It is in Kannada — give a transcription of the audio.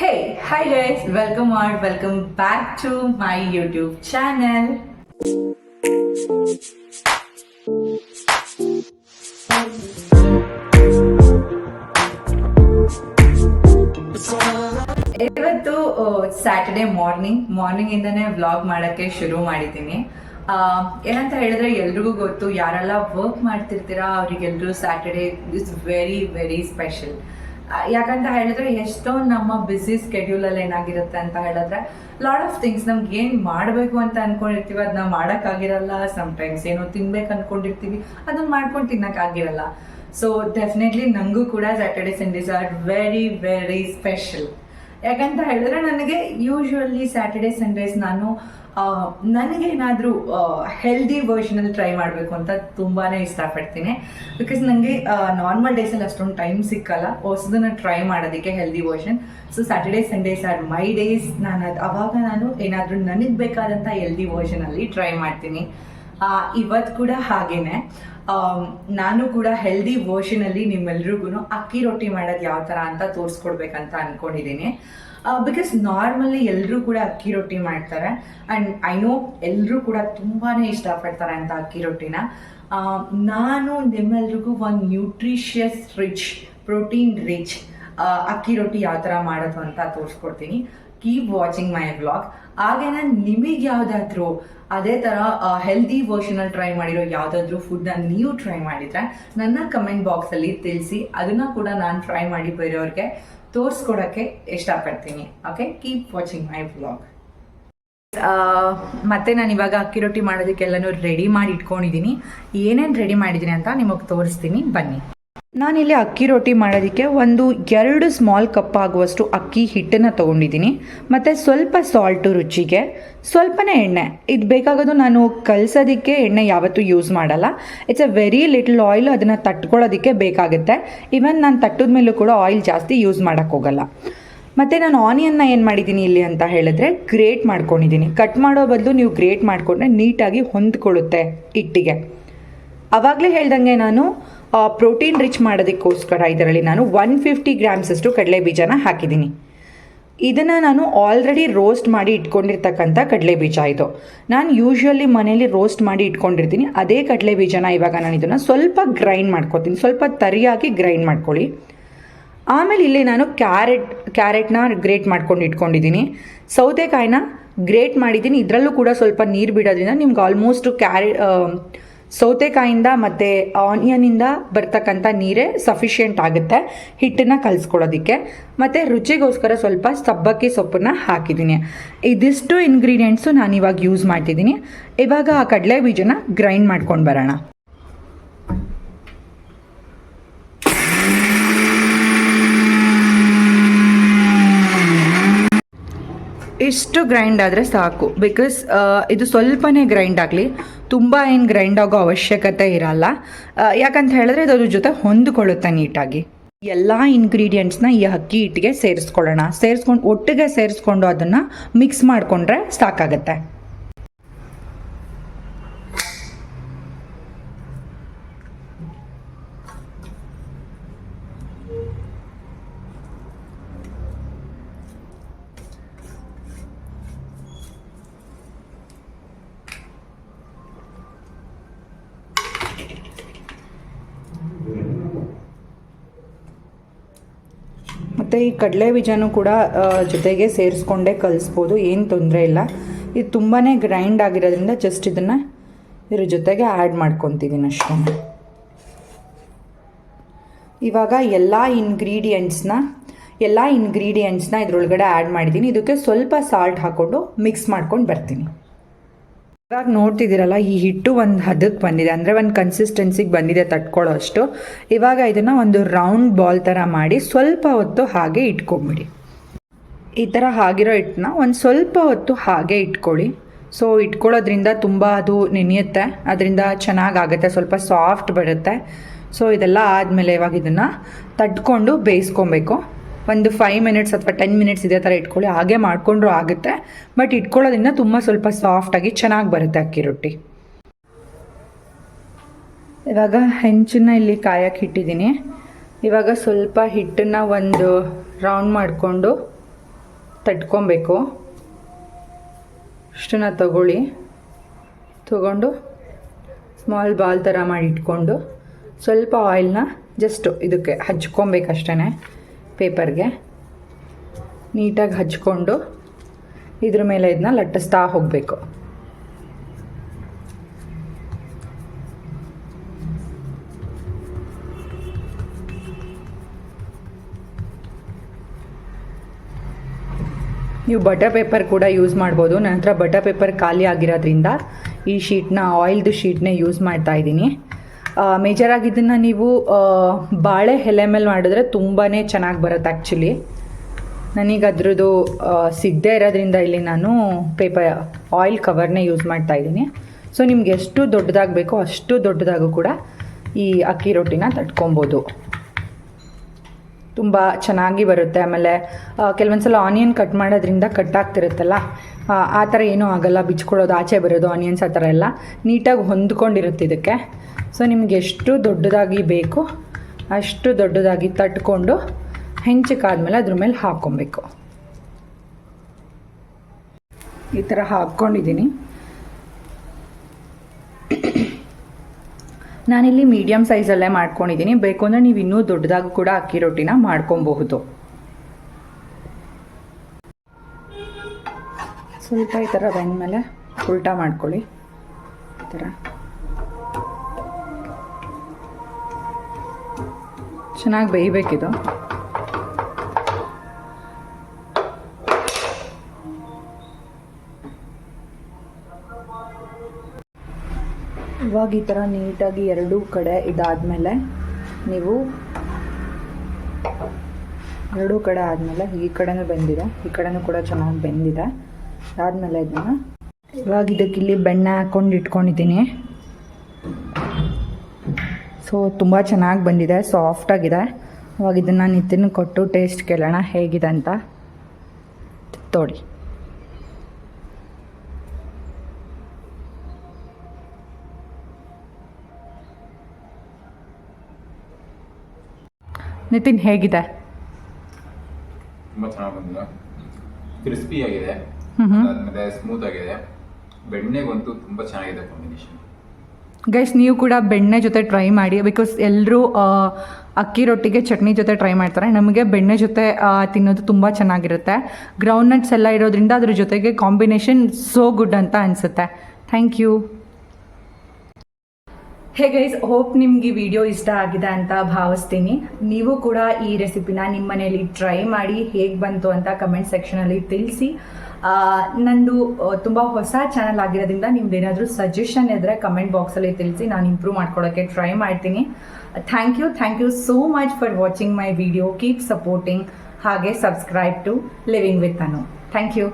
Hey, hi guys welcome are welcome back to my YouTube channel ಇವತ್ತು ಸ್ಯಾಟರ್ಡೆ ಮಾರ್ನಿಂಗ್ ಮಾರ್ನಿಂಗ್ ಇಂದಾನೆ ವ್ಲಾಗ್ ಮಾಡಕ್ಕೆ ಶುರು ಮಾಡಿದ್ದೀನಿ. ಏನಂತ ಹೇಳಿದ್ರೆ ಎಲ್ರಿಗೂ ಗೊತ್ತು ಯಾರೆಲ್ಲ ವರ್ಕ್ ಮಾಡ್ತಿರ್ತೀರಾ ಅವ್ರಿಗೆಲ್ರೂ Saturday is very very special ಯಾಕಂತ ಹೇಳಿದ್ರೆ ಎಷ್ಟೋ ನಮ್ಮ ಬ್ಯುಸಿ ಸ್ಕೆಡ್ಯೂಲಲ್ಲಿ ಏನಾಗಿರುತ್ತೆ ಅಂತ ಹೇಳಿದ್ರೆ ಲಾಟ್ ಆಫ್ ಥಿಂಗ್ಸ್ ನಮ್ಗೆ ಏನು ಮಾಡಬೇಕು ಅಂತ ಅನ್ಕೊಂಡಿರ್ತೀವಿ ಅದನ್ನ ಮಾಡೋಕ್ಕಾಗಿರಲ್ಲ. ಸಮ್ಟೈಮ್ಸ್ ಏನೋ ತಿನ್ಬೇಕು ಅನ್ಕೊಂಡಿರ್ತೀವಿ, ಅದನ್ನ ಮಾಡ್ಕೊಂಡು ತಿನ್ನಕ್ಕಾಗಿರಲ್ಲ. ಸೊ ಡೆಫಿನೆಟ್ಲಿ ನನಗೂ ಕೂಡ Saturday Sundays are very very special ಯಾಕಂತ ಹೇಳಿದ್ರೆ ನನಗೆ ಯೂಶ್ವಲಿ ಸ್ಯಾಟರ್ಡೆ ಸಂಡೇಸ್ ನಾನು ನನಗೆ ಏನಾದರೂ ಹೆಲ್ದಿ ವರ್ಷನಲ್ಲಿ ಟ್ರೈ ಮಾಡಬೇಕು ಅಂತ ತುಂಬಾನೇ ಇಷ್ಟಪಡ್ತೀನಿ. ಬಿಕಾಸ್ ನನಗೆ ನಾರ್ಮಲ್ ಡೇಸಲ್ಲಿ ಅಷ್ಟೊಂದು ಟೈಮ್ ಸಿಕ್ಕಲ್ಲ. ಹೊಸದನ್ನು ಟ್ರೈ ಮಾಡೋದಕ್ಕೆ healthy version so Saturday Sundays are my days ನಾನು ಅದು ಅವಾಗ ನಾನು ಏನಾದರೂ ನನಗೆ ಬೇಕಾದಂಥ ಹೆಲ್ದಿ ವರ್ಷನಲ್ಲಿ ಟ್ರೈ ಮಾಡ್ತೀನಿ. ಇವತ್ತು ಕೂಡ ಹಾಗೇನೆ. ನಾನು ಕೂಡ ಹೆಲ್ದಿ ವರ್ಷನಲ್ಲಿ ನಿಮ್ಮೆಲ್ರಿಗೂ ಅಕ್ಕಿ ರೊಟ್ಟಿ ಮಾಡೋದು ಯಾವ ಥರ ಅಂತ ತೋರಿಸ್ಕೊಡ್ಬೇಕಂತ ಅನ್ಕೊಂಡಿದ್ದೀನಿ ಬಿಕಾಸ್ ನಾರ್ಮಲಿ ಎಲ್ಲರೂ ಕೂಡ ಅಕ್ಕಿ ರೊಟ್ಟಿ ಮಾಡ್ತಾರೆ. ಆ್ಯಂಡ್ ಐ ನೋ ಎಲ್ಲರೂ ಕೂಡ ತುಂಬಾ ಇಷ್ಟಪಡ್ತಾರೆ ಅಂತ ಅಕ್ಕಿ ರೊಟ್ಟಿನ. ನಾನು ನಿಮ್ಮೆಲ್ರಿಗೂ ಒಂದು ನ್ಯೂಟ್ರಿಷಿಯಸ್ ರಿಚ್ ಪ್ರೋಟೀನ್ ರಿಚ್ ಅಕ್ಕಿ ರೊಟ್ಟಿ ಯಾವ ಥರ ಮಾಡೋದು ಅಂತ ತೋರಿಸ್ಕೊಡ್ತೀನಿ. ಕೀಪ್ ವಾಚಿಂಗ್ ಮೈ ವ್ಲಾಗ್ ಹಾಗೇನೆ ನಿಮಗೆ ಯಾವುದಾದ್ರೂ ಅದೇ ಥರ ಹೆಲ್ದಿ ವರ್ಷನಲ್ಲಿ ಟ್ರೈ ಮಾಡಿರೋ ಯಾವುದಾದ್ರೂ ಫುಡ್ನ ನೀವು ಟ್ರೈ ಮಾಡಿದ್ರೆ ನನ್ನ ಕಮೆಂಟ್ ಬಾಕ್ಸಲ್ಲಿ ತಿಳಿಸಿ, ಅದನ್ನ ಕೂಡ ನಾನು ಟ್ರೈ ಮಾಡಿ ಬೇರೆಯವ್ರಿಗೆ ತೋರಿಸ್ಕೊಡೋಕ್ಕೆ ಇಷ್ಟಪಡ್ತೀನಿ. Okay keep watching my blog ಮತ್ತೆ ನಾನು ಇವಾಗ ಅಕ್ಕಿ ರೊಟ್ಟಿ ಮಾಡೋದಕ್ಕೆಲ್ಲನೂ ರೆಡಿ ಮಾಡಿ ಇಟ್ಕೊಂಡಿದ್ದೀನಿ. ಏನೇನು ರೆಡಿ ಮಾಡಿದ್ದೀನಿ ಅಂತ ನಿಮಗೆ ತೋರಿಸ್ತೀನಿ. ಬನ್ನಿ. ನಾನಿಲ್ಲಿ ಅಕ್ಕಿ ರೊಟ್ಟಿ ಮಾಡೋದಕ್ಕೆ ಒಂದು ಎರಡು ಸ್ಮಾಲ್ ಕಪ್ ಆಗುವಷ್ಟು ಅಕ್ಕಿ ಹಿಟ್ಟನ್ನು ತೊಗೊಂಡಿದ್ದೀನಿ. ಮತ್ತು ಸ್ವಲ್ಪ ಸಾಲ್ಟು ರುಚಿಗೆ ಸ್ವಲ್ಪನೇ ಎಣ್ಣೆ. ಇದು ಬೇಕಾಗೋದು ನಾನು ಕಲಸೋದಕ್ಕೆ ಎಣ್ಣೆ ಯಾವತ್ತೂ ಯೂಸ್ ಮಾಡಲ್ಲ. It's a very little oil ಅದನ್ನು ತಟ್ಕೊಳ್ಳೋದಕ್ಕೆ ಬೇಕಾಗುತ್ತೆ. ಈವನ್ ನಾನು ತಟ್ಟದ ಮೇಲೂ ಕೂಡ ಆಯಿಲ್ ಜಾಸ್ತಿ ಯೂಸ್ ಮಾಡೋಕ್ಕೋಗಲ್ಲ ಮತ್ತು ನಾನು ಆನಿಯನ್ನ ಏನು ಮಾಡಿದ್ದೀನಿ ಇಲ್ಲಿ ಅಂತ ಹೇಳಿದ್ರೆ ಗ್ರೇಟ್ ಮಾಡ್ಕೊಂಡಿದ್ದೀನಿ. ಕಟ್ ಮಾಡೋ ಬದಲು ನೀವು ಗ್ರೇಟ್ ಮಾಡಿಕೊಂಡ್ರೆ ನೀಟಾಗಿ ಹೊಂದ್ಕೊಳ್ಳುತ್ತೆ ಹಿಟ್ಟಿಗೆ. ಆವಾಗಲೇ ಹೇಳ್ದಂಗೆ ನಾನು ಪ್ರೋಟೀನ್ ರಿಚ್ ಮಾಡೋದಕ್ಕೋಸ್ಕರ ಇದರಲ್ಲಿ ನಾನು ಒನ್ ಫಿಫ್ಟಿ ಗ್ರಾಮ್ಸಷ್ಟು ಕಡಲೆ ಬೀಜನ ಹಾಕಿದ್ದೀನಿ. ಇದನ್ನು ನಾನು ಆಲ್ರೆಡಿ ರೋಸ್ಟ್ ಮಾಡಿ ಇಟ್ಕೊಂಡಿರ್ತಕ್ಕಂಥ ಕಡಲೆ ಬೀಜ ಇದು. ನಾನು ಯೂಶ್ವಲಿ ಮನೇಲಿ ರೋಸ್ಟ್ ಮಾಡಿ ಇಟ್ಕೊಂಡಿರ್ತೀನಿ. ಅದೇ ಕಡಲೆ ಬೀಜನ ಇವಾಗ ನಾನು ಇದನ್ನು ಸ್ವಲ್ಪ ಗ್ರೈಂಡ್ ಮಾಡ್ಕೊತೀನಿ. ಸ್ವಲ್ಪ ತರಿಯಾಗಿ ಗ್ರೈಂಡ್ ಮಾಡ್ಕೊಳ್ಳಿ. ಆಮೇಲೆ ಇಲ್ಲಿ ನಾನು ಕ್ಯಾರೆಟ್, ಕ್ಯಾರೆಟ್ನ ಗ್ರೇಟ್ ಮಾಡ್ಕೊಂಡು ಇಟ್ಕೊಂಡಿದ್ದೀನಿ. ಸೌತೆಕಾಯಿನ ಗ್ರೇಟ್ ಮಾಡಿದ್ದೀನಿ. ಇದರಲ್ಲೂ ಕೂಡ ಸ್ವಲ್ಪ ನೀರು ಬಿಡೋದ್ರಿಂದ ನಿಮ್ಗೆ ಆಲ್ಮೋಸ್ಟ್ ಕ್ಯಾರೆ ಸೌತೆಕಾಯಿಂದ ಮತ್ತು ಆನಿಯನಿಂದ ಬರ್ತಕ್ಕಂಥ ನೀರೇ ಸಫಿಷಿಯೆಂಟ್ ಆಗುತ್ತೆ. ಹಿಟ್ಟನ್ನು ಕಲಿಸ್ಕೊಳ್ಳೋದಕ್ಕೆ. ಮತ್ತು ರುಚಿಗೋಸ್ಕರ ಸ್ವಲ್ಪ ಸಬ್ಬಕ್ಕಿ ಸೊಪ್ಪನ್ನ ಹಾಕಿದ್ದೀನಿ. ಇದಿಷ್ಟು ಇಂಗ್ರೀಡಿಯೆಂಟ್ಸು ನಾನು ಇವಾಗ ಯೂಸ್ ಮಾಡ್ತಿದ್ದೀನಿ. ಇವಾಗ ಆ ಕಡಲೆ ಬೀಜನ ಗ್ರೈಂಡ್ ಮಾಡ್ಕೊಂಡು ಬರೋಣ. ಇಷ್ಟು ಗ್ರೈಂಡ್ ಆದರೆ ಸಾಕು. ಬಿಕಾಸ್ ಇದು ಸ್ವಲ್ಪನೇ ಗ್ರೈಂಡ್ ಆಗಲಿ. ತುಂಬ ಏನು ಗ್ರೈಂಡ್ ಆಗೋ ಅವಶ್ಯಕತೆ ಇರಲ್ಲ. ಯಾಕಂತ ಹೇಳಿದ್ರೆ ಇದು ಅದ್ರ ಜೊತೆ ಹೊಂದ್ಕೊಳ್ಳುತ್ತೆ ನೀಟಾಗಿ. ಎಲ್ಲ ಇಂಗ್ರೀಡಿಯೆಂಟ್ಸ್ನ ಈ ಅಕ್ಕಿ ಹಿಟ್ಟಿಗೆ ಸೇರಿಸ್ಕೊಳ್ಳೋಣ. ಸೇರಿಸ್ಕೊಂಡು, ಒಟ್ಟಿಗೆ ಸೇರಿಸ್ಕೊಂಡು ಅದನ್ನು ಮಿಕ್ಸ್ ಮಾಡಿಕೊಂಡ್ರೆ ಸಾಕಾಗತ್ತೆ. ಮತ್ತು ಈ ಕಡಲೆ ಬೀಜನೂ ಕೂಡ ಜೊತೆಗೆ ಸೇರಿಸ್ಕೊಂಡೇ ಕಲಿಸ್ಬೋದು, ಏನು ತೊಂದರೆ ಇಲ್ಲ. ಇದು ತುಂಬಾ ಗ್ರೈಂಡ್ ಆಗಿರೋದ್ರಿಂದ ಜಸ್ಟ್ ಇದನ್ನು ಇದ್ರ ಜೊತೆಗೆ ಆ್ಯಡ್ ಮಾಡ್ಕೊತಿದ್ದೀನಿ ಅಷ್ಟೇ ಇವಾಗ ಎಲ್ಲ ಇಂಗ್ರೀಡಿಯೆಂಟ್ಸ್ನ ಎಲ್ಲ ಇಂಗ್ರೀಡಿಯೆಂಟ್ಸ್ನ ಇದರೊಳಗಡೆ ಆ್ಯಡ್ ಮಾಡಿದ್ದೀನಿ. ಇದಕ್ಕೆ ಸ್ವಲ್ಪ ಸಾಲ್ಟ್ ಹಾಕ್ಕೊಂಡು ಮಿಕ್ಸ್ ಮಾಡ್ಕೊಂಡು ಬರ್ತೀನಿ. ಇವಾಗ ನೋಡ್ತಿದ್ದೀರಲ್ಲ, ಈ ಹಿಟ್ಟು ಒಂದು ಹದಕ್ಕೆ ಬಂದಿದೆ, ಅಂದರೆ ಒಂದು ಕನ್ಸಿಸ್ಟೆನ್ಸಿಗೆ ಬಂದಿದೆ ತಟ್ಕೊಳ್ಳೋ ಅಷ್ಟು ಇವಾಗ ಇದನ್ನು ಒಂದು ರೌಂಡ್ ಬಾಲ್ ಥರ ಮಾಡಿ ಸ್ವಲ್ಪ ಹೊತ್ತು ಹಾಗೆ ಇಟ್ಕೊಂಬಿಡಿ. ಈ ಥರ ಆಗಿರೋ ಹಿಟ್ಟನ್ನ ಒಂದು ಸ್ವಲ್ಪ ಹೊತ್ತು ಹಾಗೆ ಇಟ್ಕೊಳ್ಳಿ. ಸೊ ಇಟ್ಕೊಳ್ಳೋದ್ರಿಂದ ತುಂಬ ಅದು ನೆನೆಯುತ್ತೆ, ಅದರಿಂದ ಚೆನ್ನಾಗಾಗುತ್ತೆ, ಸ್ವಲ್ಪ ಸಾಫ್ಟ್ ಬರುತ್ತೆ. ಸೊ ಇದೆಲ್ಲ ಆದಮೇಲೆ ಇವಾಗ ಇದನ್ನು ತಟ್ಕೊಂಡು ಬೇಯಿಸ್ಕೊಬೇಕು. ಒಂದು ಫೈವ್ ಮಿನಿಟ್ಸ್ ಅಥವಾ ಟೆನ್ ಮಿನಿಟ್ಸ್ ಇದೇ ಥರ ಇಟ್ಕೊಳ್ಳಿ. ಹಾಗೆ ಮಾಡಿಕೊಂಡ್ರೂ ಆಗುತ್ತೆ. ಬಟ್ ಇಟ್ಕೊಳ್ಳೋದ್ರಿಂದ ತುಂಬ ಸ್ವಲ್ಪ ಸಾಫ್ಟಾಗಿ ಚೆನ್ನಾಗಿ ಬರುತ್ತೆ ಅಕ್ಕಿ ರೊಟ್ಟಿ. ಇವಾಗ ಹೆಂಚನ್ನ ಇಲ್ಲಿ ಕಾಯಕ್ಕೆ ಇಟ್ಟಿದ್ದೀನಿ. ಇವಾಗ ಸ್ವಲ್ಪ ಹಿಟ್ಟನ್ನು ಒಂದು ರೌಂಡ್ ಮಾಡಿಕೊಂಡು ತಟ್ಕೊಬೇಕು. ಇಷ್ಟನ್ನ ತಗೊಳ್ಳಿ. ತಗೊಂಡು ಸ್ಮಾಲ್ ಬಾಲ್ ಥರ ಮಾಡಿ ಇಟ್ಕೊಂಡು ಸ್ವಲ್ಪ ಆಯಿಲ್ನ ಜಸ್ಟು ಇದಕ್ಕೆ ಹಚ್ಕೊಬೇಕಷ್ಟೇ ಪೇಪರ್ಗೆ ನೀಟಾಗಿ ಹಚ್ಕೊಂಡು ಇದ್ರ ಮೇಲೆ ಇದನ್ನ ಲಟ್ಟಿಸ್ತಾ ಹೋಗಬೇಕು. ನೀವು ಬಟರ್ ಪೇಪರ್ ಕೂಡ ಯೂಸ್ ಮಾಡ್ಬೋದು. ನನ್ನ ಹತ್ರ ಬಟರ್ ಪೇಪರ್ ಖಾಲಿ ಆಗಿರೋದ್ರಿಂದ ಈ ಶೀಟ್ನ ಆಯಿಲ್ದು ಶೀಟ್ನೇ ಯೂಸ್ ಮಾಡ್ತಾ ಇದ್ದೀನಿ. ಮೇಜರಾಗಿ ಇದನ್ನು ನೀವು ಬಾಳೆ ಎಲೆ ಮೇಲೆ ಮಾಡಿದ್ರೆ ತುಂಬಾ ಚೆನ್ನಾಗಿ ಬರುತ್ತೆ ಆ್ಯಕ್ಚುಲಿ ನನಗೆ ಅದರದ್ದು ಸಿಗದೇ ಇರೋದ್ರಿಂದ ಇಲ್ಲಿ ನಾನು ಪೇಪರ್ ಆಯಿಲ್ ಕವರ್ನೇ ಯೂಸ್ ಮಾಡ್ತಾ ಇದ್ದೀನಿ. ಸೊ ನಿಮ್ಗೆ ಎಷ್ಟು ದೊಡ್ಡದಾಗಬೇಕೋ ಅಷ್ಟು ದೊಡ್ಡದಾಗೂ ಕೂಡ ಈ ಅಕ್ಕಿ ರೊಟ್ಟಿನ ತಟ್ಕೊಬೋದು. ತುಂಬ ಚೆನ್ನಾಗಿ ಬರುತ್ತೆ. ಆಮೇಲೆ ಕೆಲವೊಂದು ಸಲ ಆನಿಯನ್ ಕಟ್ ಮಾಡೋದ್ರಿಂದ ಕಟ್ ಆಗ್ತಿರುತ್ತಲ್ಲ? ಆ ಥರ ಏನೂ ಆಗಲ್ಲ. ಬಿಚ್ಕೊಳ್ಳೋದು ಆಚೆ ಬರೋದು ಆನಿಯನ್ಸ್ ಆ ಥರ ಎಲ್ಲ. ನೀಟಾಗಿ ಹೊಂದ್ಕೊಂಡಿರುತ್ತೆ ಇದಕ್ಕೆ. ಸೊ ನಿಮ್ಗೆ ಎಷ್ಟು ದೊಡ್ಡದಾಗಿ ಬೇಕು, ಅಷ್ಟು ದೊಡ್ಡದಾಗಿ ತಟ್ಕೊಂಡು ಹೆಂಚಕ್ಕಾದ್ಮೇಲೆ ಅದ್ರ ಮೇಲೆ ಹಾಕ್ಕೊಬೇಕು. ಈ ಥರ ಹಾಕ್ಕೊಂಡಿದ್ದೀನಿ. ನಾನಿಲ್ಲಿ ಮೀಡಿಯಮ್ ಸೈಜಲ್ಲೇ ಮಾಡ್ಕೊಂಡಿದ್ದೀನಿ. ಬೇಕು ಅಂದರೆ ನೀವು ಇನ್ನೂ ದೊಡ್ಡದಾಗೂ ಕೂಡ ಅಕ್ಕಿ ರೊಟ್ಟಿನ ಮಾಡ್ಕೊಬಹುದು. ಸ್ವಲ್ಪ ಈ ಥರ ಬೆಂದಮೇಲೆ ಉಲ್ಟಾ ಮಾಡ್ಕೊಳ್ಳಿ. ಈ ಥರ ಚೆನ್ನಾಗಿ ಬೇಯಬೇಕಿದು. ಇವಾಗ ಈ ಥರ ನೀಟಾಗಿ ಎರಡೂ ಕಡೆ ಇದಾದಮೇಲೆ ನೀವು ಎರಡೂ ಕಡೆ ಆದಮೇಲೆ ಈ ಕಡೆನೂ ಬೆಂದಿದೆ, ಈ ಕಡೆನೂ ಕೂಡ ಚೆನ್ನಾಗಿ ಬೆಂದಿದೆ. ಆದಮೇಲೆ ಇದನ್ನು ಇವಾಗ ಇದಕ್ಕೆ ಇಲ್ಲಿ ಬೆಣ್ಣೆ ಹಾಕ್ಕೊಂಡು ಇಟ್ಕೊಂಡಿದ್ದೀನಿ. ಸೊ ತುಂಬ ಚೆನ್ನಾಗಿ ಬಂದಿದೆ ಸಾಫ್ಟಾಗಿದೆ ಇವಾಗ ಇದನ್ನು ನಿತ್ತಿನ ಕೊಟ್ಟು ಟೇಸ್ಟ್ ಕೇಳೋಣ ಹೇಗಿದೆ ಅಂತ. ತೋಡಿ. ನಿತಿನ್ ಹೇಗಿದೆ? ತುಂಬ ಚೆನ್ನಾಗಿ ಕ್ರಿಸ್ಪಿ ಆಗಿದೆ. ಅದಾದ್ಮೇಲೆ ಸ್ಮೂತ್ ಆಗಿದೆ. ಬೆಣ್ಣೆಗಂತೂ ತುಂಬ ಚೆನ್ನಾಗಿದೆ ಕಾಂಬಿನೇಷನ್ ಗೈಸ್ ನೀವು ಕೂಡ ಬೆಣ್ಣೆ ಜೊತೆ ಟ್ರೈ ಮಾಡಿ ಬಿಕಾಸ್ ಎಲ್ಲರೂ ಅಕ್ಕಿ ರೊಟ್ಟಿಗೆ ಚಟ್ನಿ ಜೊತೆ ಟ್ರೈ ಮಾಡ್ತಾರೆ. ನಮಗೆ ಬೆಣ್ಣೆ ಜೊತೆ ತಿನ್ನೋದು ತುಂಬ ಚೆನ್ನಾಗಿರುತ್ತೆ. ಗ್ರೌಂಡ್ ನಟ್ಸ್ ಎಲ್ಲ ಇರೋದ್ರಿಂದ ಅದ್ರ ಜೊತೆಗೆ ಕಾಂಬಿನೇಷನ್ ಸೋ ಗುಡ್ ಅಂತ ಅನಿಸುತ್ತೆ. Thank you hey guys hope ನಿಮ್ಗೆ ಈ ವಿಡಿಯೋ ಇಷ್ಟ ಆಗಿದೆ ಅಂತ ಭಾವಿಸ್ತೀನಿ. ನೀವು ಕೂಡ ಈ ರೆಸಿಪಿನ ನಿಮ್ಮ ಮನೆಯಲ್ಲಿ ಟ್ರೈ ಮಾಡಿ ಹೇಗೆ ಬಂತು ಅಂತ ಕಮೆಂಟ್ ಸೆಕ್ಷನಲ್ಲಿ ತಿಳಿಸಿ. ನಂದು ತುಂಬ ಹೊಸ ಚಾನಲ್ ಆಗಿರೋದ್ರಿಂದ ನಿಮ್ದು ಏನಾದರೂ ಸಜೆಷನ್ ಇದ್ದರೆ ಕಮೆಂಟ್ ಬಾಕ್ಸಲ್ಲಿ ತಿಳಿಸಿ, ನಾನು ಇಂಪ್ರೂವ್ ಮಾಡ್ಕೊಳ್ಳೋಕ್ಕೆ ಟ್ರೈ ಮಾಡ್ತೀನಿ. Thank you thank you so much for watching my video keep supporting ಹಾಗೆ subscribe to living with Anu thank you